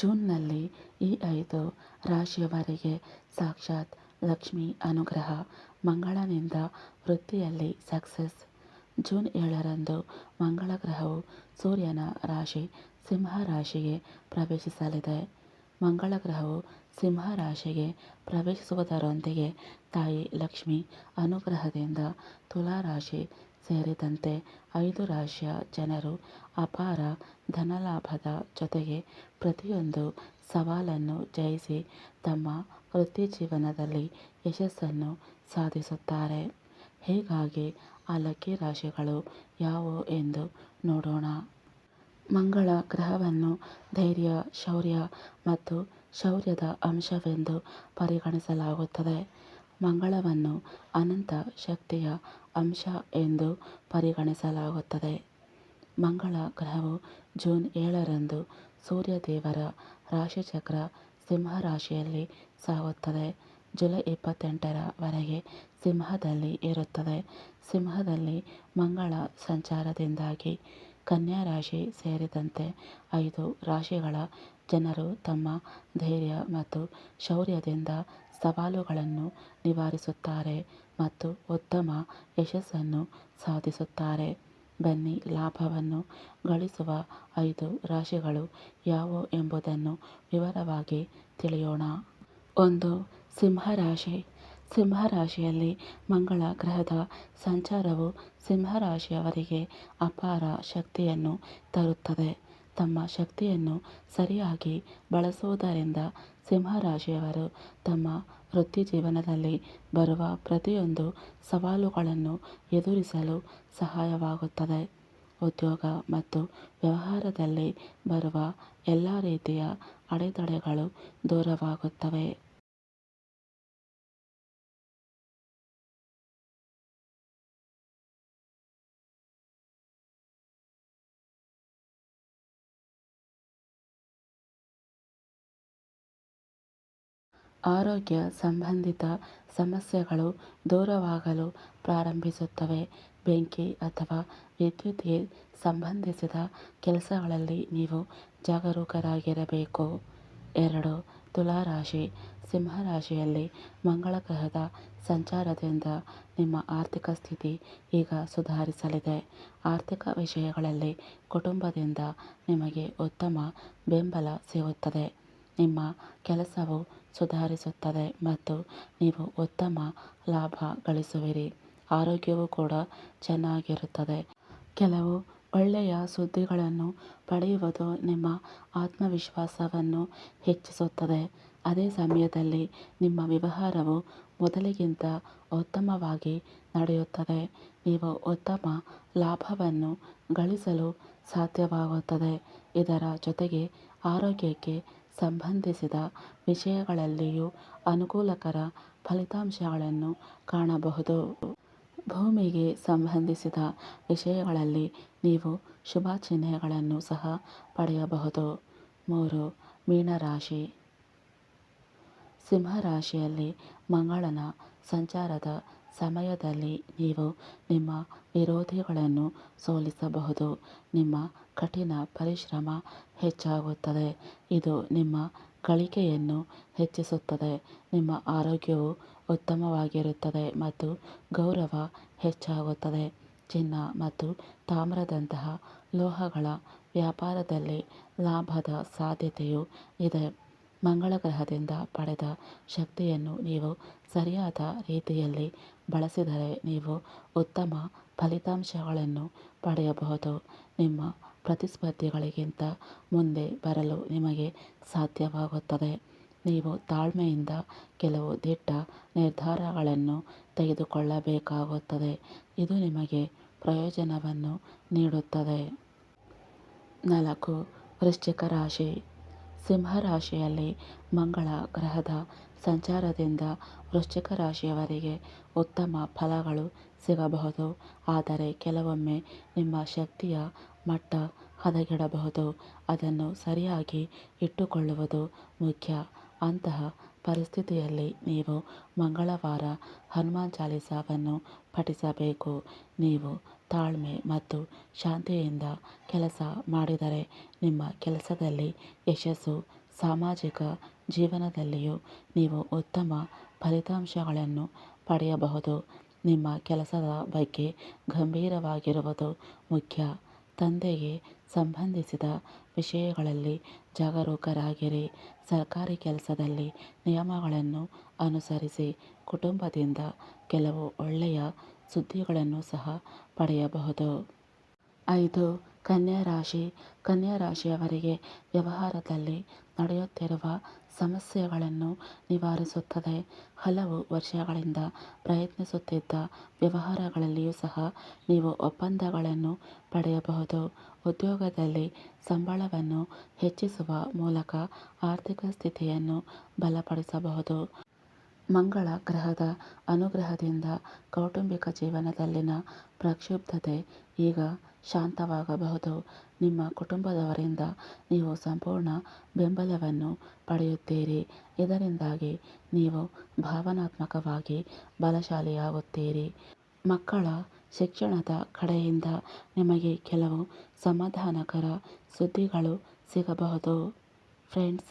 ಜೂನ್ನಲ್ಲಿ ಈ ಐದು ರಾಶಿಯವರಿಗೆ ಸಾಕ್ಷಾತ್ ಲಕ್ಷ್ಮಿ ಅನುಗ್ರಹ, ಮಂಗಳನಿಂದ ವೃತ್ತಿಯಲ್ಲಿ ಸಕ್ಸಸ್. ಜೂನ್ ಏಳರಂದು ಮಂಗಳ ಗ್ರಹವು ಸೂರ್ಯನ ರಾಶಿ, ಸಿಂಹ ರಾಶಿಗೆ ಪ್ರವೇಶಿಸಲಿದೆ. ಮಂಗಳ ಗ್ರಹವು ಸಿಂಹ ರಾಶಿಗೆ ಪ್ರವೇಶಿಸುವುದರೊಂದಿಗೆ ತಾಯಿ ಲಕ್ಷ್ಮಿ ಅನುಗ್ರಹದಿಂದ ತುಲಾ ರಾಶಿ ಸೇರಿದಂತೆ ಐದು ರಾಶಿಯ ಜನರು ಅಪಾರ ಧನಲಾಭದ ಜೊತೆಗೆ ಪ್ರತಿಯೊಂದು ಸವಾಲನ್ನು ಜಯಿಸಿ ತಮ್ಮ ವೃತ್ತಿಜೀವನದಲ್ಲಿ ಯಶಸ್ಸನ್ನು ಸಾಧಿಸುತ್ತಾರೆ. ಹೀಗಾಗಿ ಆ ಲಕ್ಕಿ ರಾಶಿಗಳು ಯಾವುವು ಎಂದು ನೋಡೋಣ. ಮಂಗಳ ಗ್ರಹವನ್ನು ಧೈರ್ಯ, ಶೌರ್ಯ ಮತ್ತು ಶೌರ್ಯದ ಅಂಶವೆಂದು ಪರಿಗಣಿಸಲಾಗುತ್ತದೆ. ಮಂಗಳವನ್ನು ಅನಂತ ಶಕ್ತಿಯ ಅಂಶ ಎಂದು ಪರಿಗಣಿಸಲಾಗುತ್ತದೆ. ಮಂಗಳ ಗ್ರಹವು ಜೂನ್ ಏಳರಂದು ಸೂರ್ಯದೇವರ ರಾಶಿಚಕ್ರ ಸಿಂಹ ರಾಶಿಯಲ್ಲಿ ಸಾಗುತ್ತದೆ. ಜುಲೈ ಇಪ್ಪತ್ತೆಂಟರವರೆಗೆ ಸಿಂಹದಲ್ಲಿ ಇರುತ್ತದೆ. ಸಿಂಹದಲ್ಲಿ ಮಂಗಳ ಸಂಚಾರದಿಂದಾಗಿ ಕನ್ಯಾ ರಾಶಿ ಸೇರಿದಂತೆ ಐದು ರಾಶಿಗಳ ಜನರು ತಮ್ಮ ಧೈರ್ಯ ಮತ್ತು ಶೌರ್ಯದಿಂದ ಸವಾಲುಗಳನ್ನು ನಿವಾರಿಸುತ್ತಾರೆ ಮತ್ತು ಉತ್ತಮ ಯಶಸ್ಸನ್ನು ಸಾಧಿಸುತ್ತಾರೆ. ಬನ್ನಿ, ಲಾಭವನ್ನು ಗಳಿಸುವ ಐದು ರಾಶಿಗಳು ಯಾವುವು ಎಂಬುದನ್ನು ವಿವರವಾಗಿ ತಿಳಿಯೋಣ. ಒಂದು ಸಿಂಹ ರಾಶಿ ಸಿಂಹ ರಾಶಿಯಲ್ಲಿ ಮಂಗಳ ಗ್ರಹದ ಸಂಚಾರವು ಸಿಂಹ ರಾಶಿಯವರಿಗೆ ಅಪಾರ ಶಕ್ತಿಯನ್ನು ತರುತ್ತದೆ. ತಮ್ಮ ಶಕ್ತಿಯನ್ನು ಸರಿಯಾಗಿ ಬಳಸುವುದರಿಂದ ಸಿಂಹ ರಾಶಿಯವರು ತಮ್ಮ ವೃತ್ತಿಜೀವನದಲ್ಲಿ ಬರುವ ಪ್ರತಿಯೊಂದು ಸವಾಲುಗಳನ್ನು ಎದುರಿಸಲು ಸಹಾಯವಾಗುತ್ತದೆ. ಉದ್ಯೋಗ ಮತ್ತು ವ್ಯವಹಾರದಲ್ಲಿ ಬರುವ ಎಲ್ಲ ರೀತಿಯ ಅಡೆತಡೆಗಳು ದೂರವಾಗುತ್ತವೆ. ಆರೋಗ್ಯ ಸಂಬಂಧಿತ ಸಮಸ್ಯೆಗಳು ದೂರವಾಗಲು ಪ್ರಾರಂಭಿಸುತ್ತವೆ. ಬೆಂಕಿ ಅಥವಾ ವಿದ್ಯುತ್ಗೆ ಸಂಬಂಧಿಸಿದ ಕೆಲಸಗಳಲ್ಲಿ ನೀವು ಜಾಗರೂಕರಾಗಿರಬೇಕು. ಎರಡು ತುಲಾ ರಾಶಿ ಸಿಂಹ ಮಂಗಳ ಗ್ರಹದ ಸಂಚಾರದಿಂದ ನಿಮ್ಮ ಆರ್ಥಿಕ ಸ್ಥಿತಿ ಈಗ ಸುಧಾರಿಸಲಿದೆ. ಆರ್ಥಿಕ ವಿಷಯಗಳಲ್ಲಿ ಕುಟುಂಬದಿಂದ ನಿಮಗೆ ಉತ್ತಮ ಬೆಂಬಲ ಸಿಗುತ್ತದೆ. ನಿಮ್ಮ ಕೆಲಸವು ಸುಧಾರಿಸುತ್ತದೆ ಮತ್ತು ನೀವು ಉತ್ತಮ ಲಾಭ ಗಳಿಸುವಿರಿ. ಆರೋಗ್ಯವೂ ಕೂಡ ಚೆನ್ನಾಗಿರುತ್ತದೆ. ಕೆಲವು ಒಳ್ಳೆಯ ಸುದ್ದಿಗಳನ್ನು ಪಡೆಯುವುದು ನಿಮ್ಮ ಆತ್ಮವಿಶ್ವಾಸವನ್ನು ಹೆಚ್ಚಿಸುತ್ತದೆ. ಅದೇ ಸಮಯದಲ್ಲಿ ನಿಮ್ಮ ವ್ಯವಹಾರವು ಮೊದಲಿಗಿಂತ ಉತ್ತಮವಾಗಿ ನಡೆಯುತ್ತದೆ. ನೀವು ಉತ್ತಮ ಲಾಭವನ್ನು ಗಳಿಸಲು ಸಾಧ್ಯವಾಗುತ್ತದೆ. ಇದರ ಜೊತೆಗೆ ಆರೋಗ್ಯಕ್ಕೆ ಸಂಬಂಧಿಸಿದ ವಿಷಯಗಳಲ್ಲಿಯೂ ಅನುಕೂಲಕರ ಫಲಿತಾಂಶಗಳನ್ನು ಕಾಣಬಹುದು. ಭೂಮಿಗೆ ಸಂಬಂಧಿಸಿದ ವಿಷಯಗಳಲ್ಲಿ ನೀವು ಶುಭ ಚಿಹ್ನೆಗಳನ್ನು ಸಹ ಪಡೆಯಬಹುದು. ಮೂರು, ಮೀನರಾಶಿ. ಸಿಂಹರಾಶಿಯಲ್ಲಿ ಮಂಗಳನ ಸಂಚಾರದ ಸಮಯದಲ್ಲಿ ನೀವು ನಿಮ್ಮ ವಿರೋಧಿಗಳನ್ನು ಸೋಲಿಸಬಹುದು. ನಿಮ್ಮ ಕಠಿಣ ಪರಿಶ್ರಮ ಹೆಚ್ಚಾಗುತ್ತದೆ. ಇದು ನಿಮ್ಮ ಗಳಿಕೆಯನ್ನು ಹೆಚ್ಚಿಸುತ್ತದೆ. ನಿಮ್ಮ ಆರೋಗ್ಯವು ಉತ್ತಮವಾಗಿರುತ್ತದೆ ಮತ್ತು ಗೌರವ ಹೆಚ್ಚಾಗುತ್ತದೆ. ಚಿನ್ನ ಮತ್ತು ತಾಮ್ರದಂತಹ ಲೋಹಗಳ ವ್ಯಾಪಾರದಲ್ಲಿ ಲಾಭದ ಸಾಧ್ಯತೆಯೂ ಇದೆ. ಮಂಗಳ ಗ್ರಹದಿಂದ ಪಡೆದ ಶಕ್ತಿಯನ್ನು ನೀವು ಸರಿಯಾದ ರೀತಿಯಲ್ಲಿ ಬಳಸಿದರೆ ನೀವು ಉತ್ತಮ ಫಲಿತಾಂಶಗಳನ್ನು ಪಡೆಯಬಹುದು. ನಿಮ್ಮ ಪ್ರತಿಸ್ಪರ್ಧಿಗಳಿಗಿಂತ ಮುಂದೆ ಬರಲು ನಿಮಗೆ ಸಾಧ್ಯವಾಗುತ್ತದೆ. ನೀವು ತಾಳ್ಮೆಯಿಂದ ಕೆಲವು ದಿಟ್ಟ ನಿರ್ಧಾರಗಳನ್ನು ತೆಗೆದುಕೊಳ್ಳಬೇಕಾಗುತ್ತದೆ. ಇದು ನಿಮಗೆ ಪ್ರಯೋಜನವನ್ನು ನೀಡುತ್ತದೆ. ನಾಲ್ಕು, ವೃಶ್ಚಿಕ ರಾಶಿ. ಸಿಂಹ ರಾಶಿಯಲ್ಲಿ ಮಂಗಳ ಗ್ರಹದ ಸಂಚಾರದಿಂದ ವೃಶ್ಚಿಕ ರಾಶಿಯವರಿಗೆ ಉತ್ತಮ ಫಲಗಳು ಸಿಗಬಹುದು. ಆದರೆ ಕೆಲವೊಮ್ಮೆ ನಿಮ್ಮ ಶಕ್ತಿಯ ಮಟ್ಟ ಹದಗೆಡಬಹುದು. ಅದನ್ನು ಸರಿಯಾಗಿ ಇಟ್ಟುಕೊಳ್ಳುವುದು ಮುಖ್ಯ. ಅಂತಹ ಪರಿಸ್ಥಿತಿಯಲ್ಲಿ ನೀವು ಮಂಗಳವಾರ ಹನುಮಾನ್ ಚಾಲೀಸಾವನ್ನು ಪಠಿಸಬೇಕು. ನೀವು ತಾಳ್ಮೆ ಮತ್ತು ಶಾಂತಿಯಿಂದ ಕೆಲಸ ಮಾಡಿದರೆ ನಿಮ್ಮ ಕೆಲಸದಲ್ಲಿ ಯಶಸ್ಸು ಸಾಮಾಜಿಕ ಜೀವನದಲ್ಲಿಯೂ ನೀವು ಉತ್ತಮ ಫಲಿತಾಂಶಗಳನ್ನು ಪಡೆಯಬಹುದು. ನಿಮ್ಮ ಕೆಲಸದ ಬಗ್ಗೆ ಗಂಭೀರವಾಗಿರುವುದು ಮುಖ್ಯ. ತಂದೆಗೆ ಸಂಬಂಧಿಸಿದ ವಿಷಯಗಳಲ್ಲಿ ಜಾಗರೂಕರಾಗಿರಿ. ಸರ್ಕಾರಿ ಕೆಲಸದಲ್ಲಿ ನಿಯಮಗಳನ್ನು ಅನುಸರಿಸಿ ಕುಟುಂಬದಿಂದ ಕೆಲವು ಒಳ್ಳೆಯ ಸುದ್ದಿಗಳನ್ನು ಸಹ ಪಡೆಯಬಹುದು. ಐದು ಕನ್ಯಾ ರಾಶಿ ಕನ್ಯಾ ರಾಶಿಯವರಿಗೆ ವ್ಯವಹಾರದಲ್ಲಿ ನಡೆಯುತ್ತಿರುವ ಸಮಸ್ಯೆಗಳನ್ನು ನಿವಾರಿಸುತ್ತದೆ. ಹಲವು ವರ್ಷಗಳಿಂದ ಪ್ರಯತ್ನಿಸುತ್ತಿದ್ದ ವ್ಯವಹಾರಗಳಲ್ಲಿಯೂ ಸಹ ನೀವು ಒಪ್ಪಂದಗಳನ್ನು ಪಡೆಯಬಹುದು. ಉದ್ಯೋಗದಲ್ಲಿ ಸಂಬಳವನ್ನು ಹೆಚ್ಚಿಸುವ ಮೂಲಕ ಆರ್ಥಿಕ ಸ್ಥಿತಿಯನ್ನು ಬಲಪಡಿಸಬಹುದು. ಮಂಗಳ ಗ್ರಹದ ಅನುಗ್ರಹದಿಂದ ಕೌಟುಂಬಿಕ ಜೀವನದಲ್ಲಿನ ಪ್ರಕ್ಷುಬ್ಧತೆ ಈಗ ಶಾಂತವಾಗಬಹುದು. ನಿಮ್ಮ ಕುಟುಂಬದವರಿಂದ ನೀವು ಸಂಪೂರ್ಣ ಬೆಂಬಲವನ್ನು ಪಡೆಯುತ್ತೀರಿ. ಇದರಿಂದಾಗಿ ನೀವು ಭಾವನಾತ್ಮಕವಾಗಿ ಬಲಶಾಲಿಯಾಗುತ್ತೀರಿ. ಮಕ್ಕಳ ಶಿಕ್ಷಣದ ಕಡೆಯಿಂದ ನಿಮಗೆ ಕೆಲವು ಸಮಾಧಾನಕರ ಸುದ್ದಿಗಳು ಸಿಗಬಹುದು. ಫ್ರೆಂಡ್ಸ್